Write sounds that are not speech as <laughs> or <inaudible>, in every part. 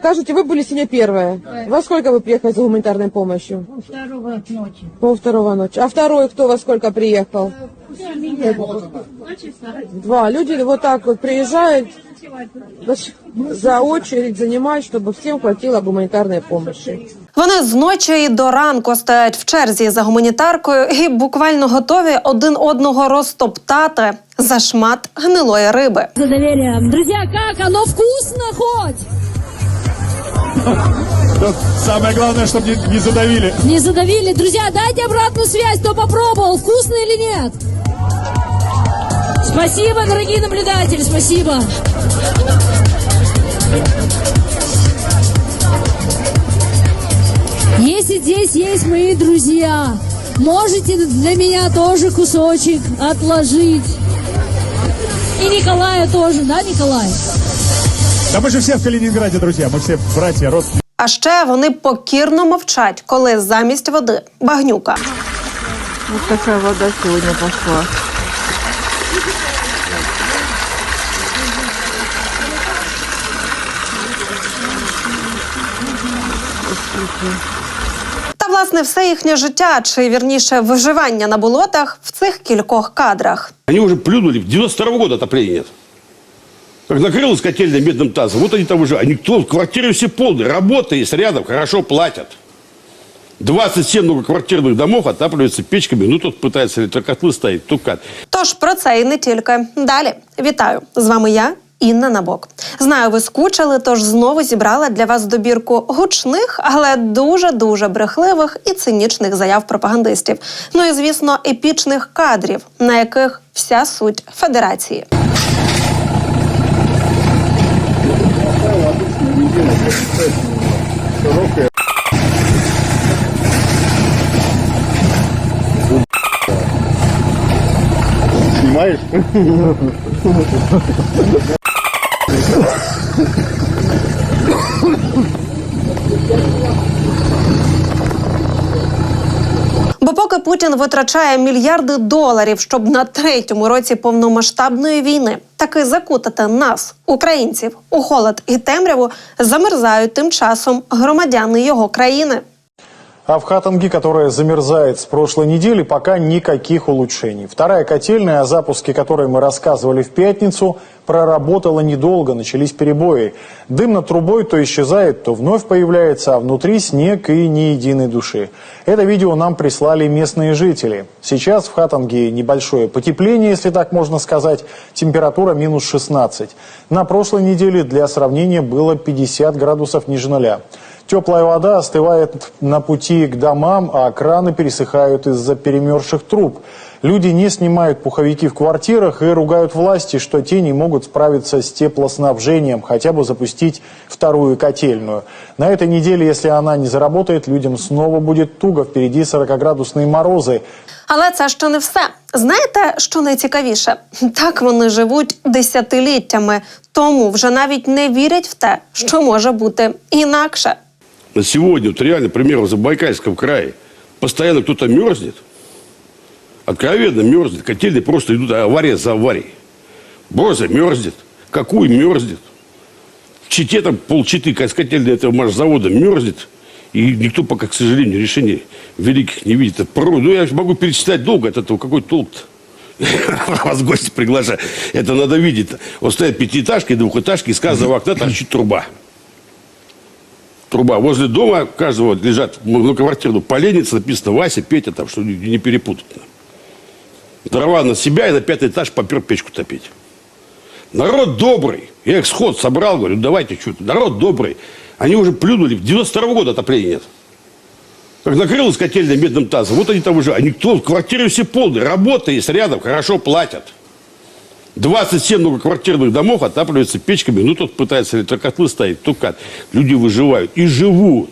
Скажите, вы были сегодня первая. Во сколько вы приехали за гуманитарной помощью? Второго ночи. Пол второго ночи. А второй кто во сколько приехал? Два. Люди вот так вот приезжают за очередь занимать, чтобы всем хватило гуманитарной помощи. Вони з ночі і до ранку стоять в черзі за гуманітаркою і буквально готові один одного розтоптати за шмат гнилої риби. За доверием. Друзья, как? Оно вкусно хоть? Тут самое главное, чтобы не задавили. Не задавили? Друзья, дайте обратную связь, кто попробовал, вкусно или нет. Спасибо, дорогие наблюдатели, спасибо. Если здесь есть мои друзья, можете для меня тоже кусочек отложить. И Николая тоже, да, Николай? Да мы же все в Калининграде, друзья. Мы все братья, родственники. А ще вони покірно мовчать, коли замість води багнюка. Вот такая вода сегодня пошла. Та власне все їхнє життя, чи вірніше виживання на болотах в цих кількох кадрах. Они уже плюнули. 92 года отопления нет. Как накрылась котельная медным тазом, вот они там уже. А никто, квартиры все полные, работа есть рядом, хорошо платят. 27 многоквартирных домов отапливаются печками. Ну, тут пытаются электрокотлы ставить, тут как. Тож про це і не тільки. Далі вітаю з вами я. Інна Набок. Знаю, ви скучили, тож знову зібрала для вас добірку гучних, але дуже дуже брехливих і цинічних заяв пропагандистів. Ну і звісно, епічних кадрів, на яких вся суть федерації. Він широкий. Снимаешь? Бо поки Путін витрачає мільярди доларів, щоб на третьому році повномасштабної війни таки закутати нас, українців, у холод і темряву, замерзають тим часом громадяни його країни. А в Хатанге, которая замерзает с прошлой недели, пока никаких улучшений. Вторая котельная, о запуске которой мы рассказывали в пятницу, проработала недолго, начались перебои. Дым над трубой то исчезает, то вновь появляется, а внутри снег и ни единой души. Это видео нам прислали местные жители. Сейчас в Хатанге небольшое потепление, если так можно сказать, температура минус 16. На прошлой неделе для сравнения было 50 градусов ниже нуля. Теплая вода остывает на пути к домам, а краны пересыхают из-за перемерзших труб. Люди не снимают пуховики в квартирах и ругают власти, что те не могут справиться с теплоснабжением, хотя бы запустить вторую котельную. На этой неделе, если она не заработает, людям снова будет туго. Впереди 40-градусные морозы. Але це ще не все. Знаєте, що найцікавіше? Так вони живуть десятиліттями, тому вже навіть не вірять в те, що може бути інакше. На сегодня, вот реально, пример в Забайкальском крае, постоянно кто-то мерзнет, откровенно мерзнет, котельные просто идут авария за аварией. Борза мерзнет, какую мерзнет. В Чите там полчиты котельные этого машзавода мерзнет, и никто пока, к сожалению, решений великих не видит. Это Ну, я могу перечислять долго от этого, какой толк-то. <laughs> Вас гости приглашают. Это надо видеть. Вот стоят пятиэтажки, двухэтажки, из каждого окна торчит труба труба. Возле дома каждого лежат многоквартирную поленница, написано Вася, Петя, там, что не перепутать. Дрова на себя и на пятый этаж попер печку топить. Народ добрый. Я их сход собрал, говорю, давайте что-то. Народ добрый. Они уже плюнули. 92 года отопления нет. Как накрылась котельная медным тазом, вот они там уже. А никто, квартиры все полные, работа есть рядом, хорошо платят. 27 многоквартирных домов отапливаются печками. Ну, тут пытаются электрокотлы ставить, тут как. Люди выживают и живут.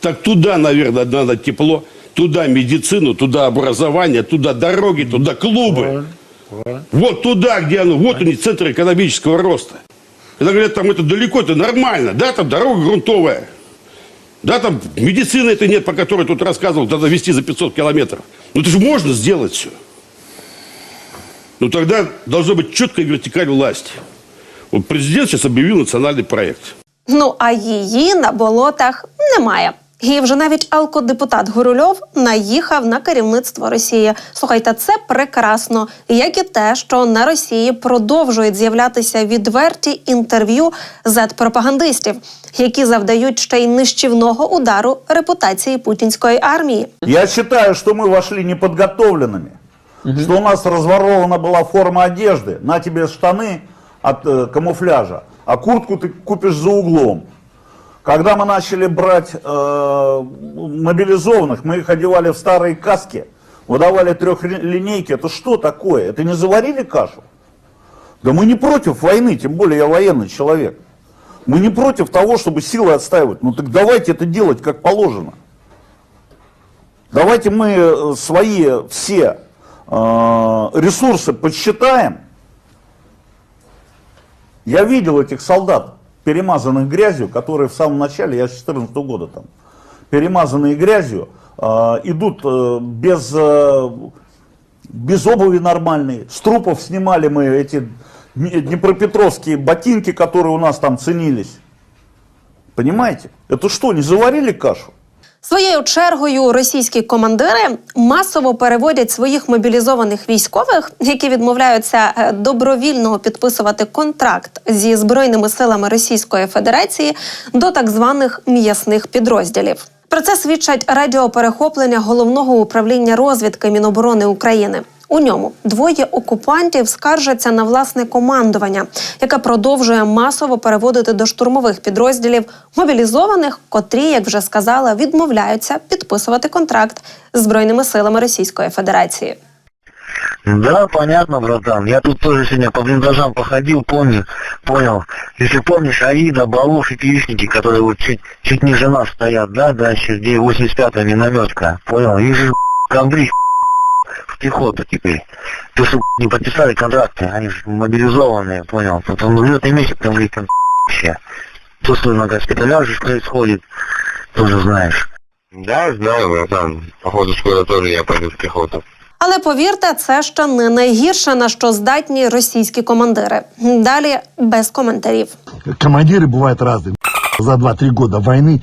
Так туда, наверное, надо тепло, туда медицину, туда образование, туда дороги, туда клубы. Вот туда, где оно, вот они, центр экономического роста. Когда говорят, там это далеко, это нормально. Да, там дорога грунтовая. Да, там медицины это нет, по которой тут рассказывал, надо вести за 500 километров. Ну, это же можно сделать все. Ну тогда должна быть четкая вертикаль власти. Вот президент сейчас объявил национальный проект. Ну а її на болотах немає. І вже навіть алкодепутат Гурульов наїхав на керівництво Росії. Слухайте, це прекрасно, як і те, що на Росії продовжують з'являтися відверті інтерв'ю зет-пропагандистів, які завдають ще й нищівного удару репутації путінської армії. Я считаю, что мы вошли Неподготовленными, что у нас разворована была форма одежды, на тебе штаны от э, камуфляжа, а куртку ты купишь за углом. Когда мы начали брать э, мобилизованных, мы их одевали в старые каски, выдавали трехлинейки. Это что такое? Это не заварили кашу? Да мы не против войны, тем более я военный человек. Мы не против того, чтобы силы отстаивать. Ну так давайте это делать как положено. Давайте мы э, свои все ресурсы подсчитаем. Я видел этих солдат, перемазанных грязью, которые в самом начале, я с 14 года там, перемазанные грязью, э, идут э, без, э, без обуви нормальной. С трупов снимали мы эти дне- днепропетровские ботинки, которые у нас там ценились. Понимаете? Это что, не заварили кашу? Своєю чергою російські командири масово переводять своїх мобілізованих військових, які відмовляються е, добровільно підписувати контракт зі збройними силами Російської Федерації до так званих м'ясних підрозділів. Про це свідчать радіоперехоплення головного управління розвідки Міноборони України. У ньому двоє окупантів скаржаться на власне командування, яке продовжує масово переводити до штурмових підрозділів мобілізованих, котрі, як вже сказала, відмовляються підписувати контракт з збройними силами Російської Федерації. Да, понятно, братан. Я тут тоже сегодня по блиндажам походил, помню, понял. Если помнишь, Аида, Балов и Киришники, которые вот чуть, чуть ниже нас стоят, да, дальше, где 85-я минометка, понял. Их же в пехоту теперь. То, что не подписали контракты, они же мобилизованные, понял. Тут он летный месяц там говорит, там вообще. То, что на госпиталях же происходит, тоже знаешь. Да, знаю, братан. Походу, скоро тоже я пойду в пехоту. Але повірте, це ще не найгірше на що здатні російські командири. Далі без коментарів. Командиры бывают разные. За 2-3 года войны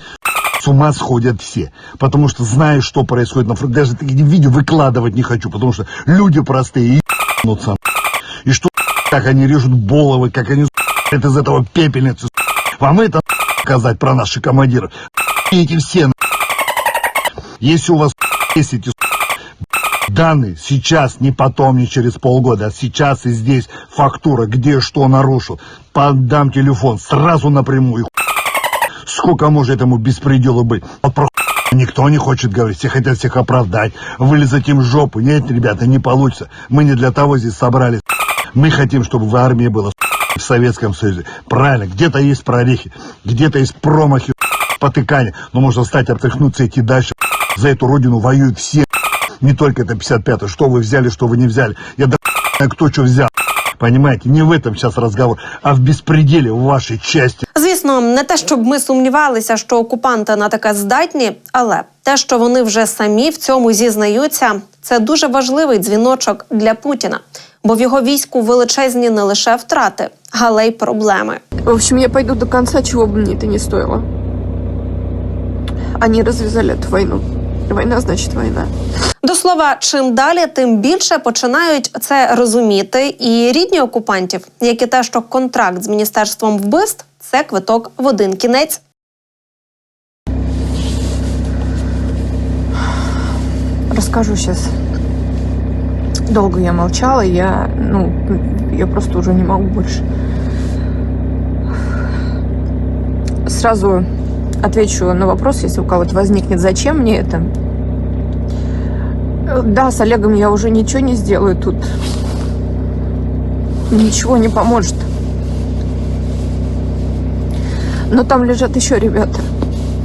с ума сходят все. Потому что знаю, что происходит на фронте. Даже такие видео выкладывать не хочу, потому что люди простые и ебнутся. И что как они режут головы, как они из этого пепельницы. Вам это сказать про наших командиров. Эти все если у вас есть эти данные сейчас, не потом, не через полгода, а сейчас и здесь фактура, где что нарушил, подам телефон сразу напрямую. Сколько может этому беспределу быть? Вот про никто не хочет говорить, все хотят всех оправдать, вылезать им в жопу. Нет, ребята, не получится. Мы не для того здесь собрались. Мы хотим, чтобы в армии было в Советском Союзе. Правильно, где-то есть прорехи, где-то есть промахи, потыкания. Но можно встать, отряхнуться идти дальше. За эту родину воюют все. Не только это 55-й. Что вы взяли, что вы не взяли. Я да кто что взял. Понимаете, не в этом сейчас разговор, а в беспределе в вашей части. Звісно, не те, щоб ми сумнівалися, що окупанти на таке здатні, але те, що вони вже самі в цьому зізнаються, це дуже важливий дзвіночок для Путіна, бо в його війську величезні не лише втрати, але й проблеми. В общем, я пойду до конца, чего бы мне это не стоило. Они развязали эту войну. Война значит война. До слова, чим далі, тим більше починають це розуміти і рідні окупантів, як і те, що контракт з міністерством вбивств це квиток в один кінець. Расскажу сейчас. Долго я молчала, я, ну, я просто уже не могу больше. Сразу отвечу на вопрос, если у кого-то возникнет, зачем мне это. Да, с Олегом я уже ничего не сделаю тут. Ничего не поможет. Но там лежат еще ребята.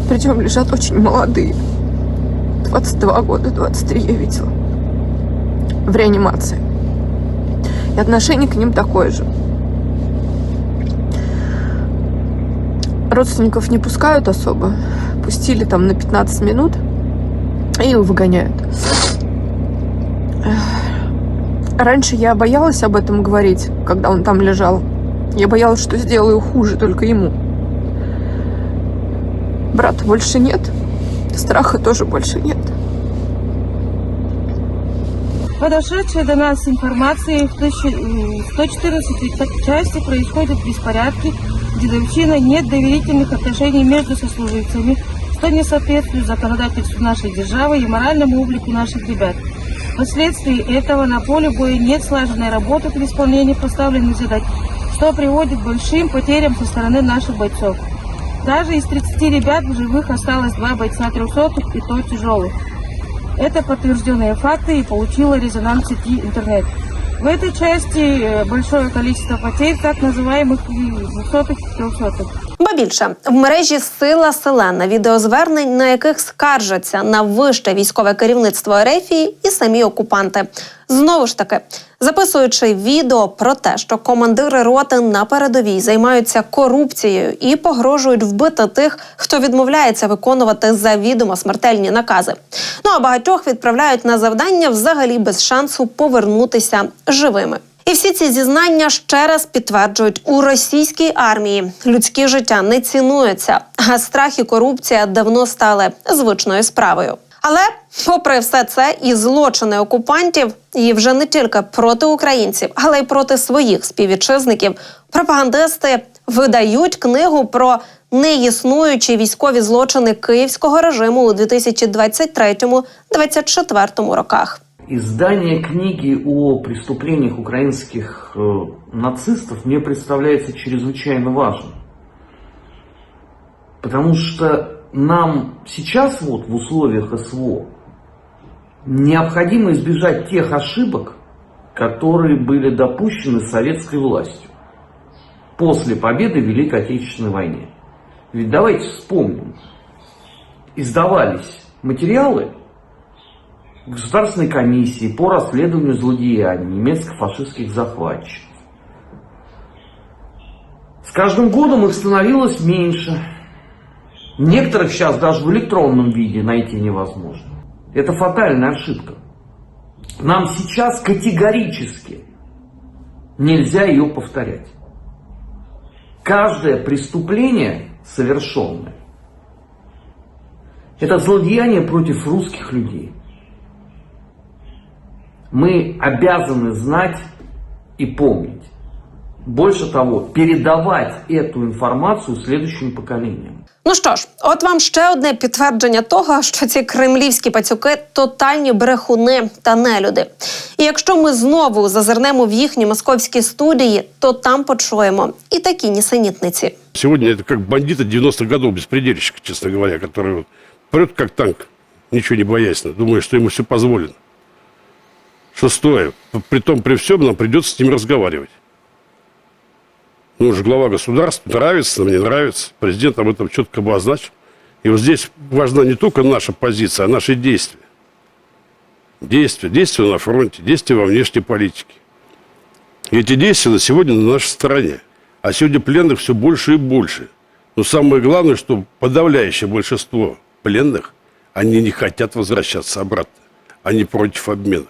Причем лежат очень молодые. 22 года, 23 я видела. В реанимации. И отношение к ним такое же. Родственников не пускают особо. Пустили там на 15 минут и выгоняют. Раньше я боялась об этом говорить, когда он там лежал. Я боялась, что сделаю хуже только ему. Брата больше нет, страха тоже больше нет. Подошедшей до нас информации в 114 части происходят беспорядки, дедовщина, нет доверительных отношений между сослуживцами, что не соответствует законодательству нашей державы и моральному облику наших ребят. Вследствие этого на поле боя нет слаженной работы при исполнении поставленных задач, что приводит к большим потерям со стороны наших бойцов. Даже из 30 ребят в живых осталось два бойца трехсотых и то тяжелых. Это подтвержденные факты и получило резонанс сети интернет. В этой части э, большое количество потерь так называемых двухсотых и трехсотых. Ба більше в мережі сила селена відеозвернень, на яких скаржаться на вище військове керівництво Ерефії і самі окупанти. Знову ж таки, записуючи відео про те, що командири роти на передовій займаються корупцією і погрожують вбити тих, хто відмовляється виконувати завідомо смертельні накази. Ну а багатьох відправляють на завдання взагалі без шансу повернутися живими. І всі ці зізнання ще раз підтверджують, у російській армії людські життя не цінуються, а страх і корупція давно стали звичною справою. Але, попри все це, і злочини окупантів, і вже не тільки проти українців, але й проти своїх співвітчизників, пропагандисти видають книгу про неіснуючі військові злочини київського режиму у 2023-2024 роках. Издание книги о преступлениях украинских э, нацистов мне представляется чрезвычайно важным. Потому что нам сейчас вот в условиях СВО необходимо избежать тех ошибок, которые были допущены советской властью после победы в Великой Отечественной войне. Ведь давайте вспомним, издавались материалы Государственной комиссии по расследованию злодеяний немецко-фашистских захватчиков. С каждым годом их становилось меньше. Некоторых сейчас даже в электронном виде найти невозможно. Это фатальная ошибка. Нам сейчас категорически нельзя ее повторять. Каждое преступление совершенное это злодеяние против русских людей. Мы обязаны знать и помнить. Больше того, передавать эту информацию следующим поколениям. Ну що ж, от вам ще одне підтвердження того, що ці кремлівські пацюки тотальні брехуни та нелюди. І якщо ми знову зазирнемо в їхні московські студії, то там почуємо і такі нісенітниці. Сегодня это как бандиты 90-х годов, беспредельщик, честно говоря, который вот прет как танк, ничего не боясь, думая, что ему все позволено. Шестое. При том, при всем нам придется с ним разговаривать. Ну, уже глава государства, нравится нам, не нравится. Президент об этом четко обозначил. И вот здесь важна не только наша позиция, а наши действия. Действия. Действия на фронте, действия во внешней политике. И эти действия на сегодня на нашей стороне. А сегодня пленных все больше и больше. Но самое главное, что подавляющее большинство пленных, они не хотят возвращаться обратно. Они против обмена.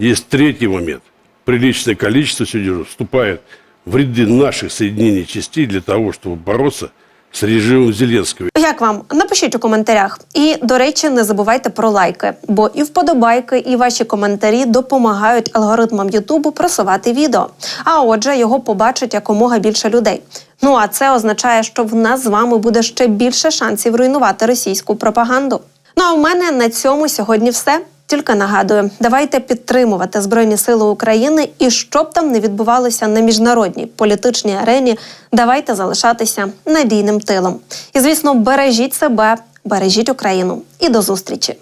Есть третий момент. Приличное количество сегодня вступает в ряды наших соединений частей для того, чтобы бороться з режимом Зеленського. Як вам? Напишіть у коментарях. І, до речі, не забувайте про лайки, бо і вподобайки, і ваші коментарі допомагають алгоритмам Ютубу просувати відео. А отже, його побачить якомога більше людей. Ну а це означає, що в нас з вами буде ще більше шансів руйнувати російську пропаганду. Ну а в мене на цьому сьогодні все. Тільки нагадую, давайте підтримувати Збройні Сили України і щоб там не відбувалося на міжнародній політичній арені, давайте залишатися надійним тилом. І звісно, бережіть себе, бережіть Україну і до зустрічі.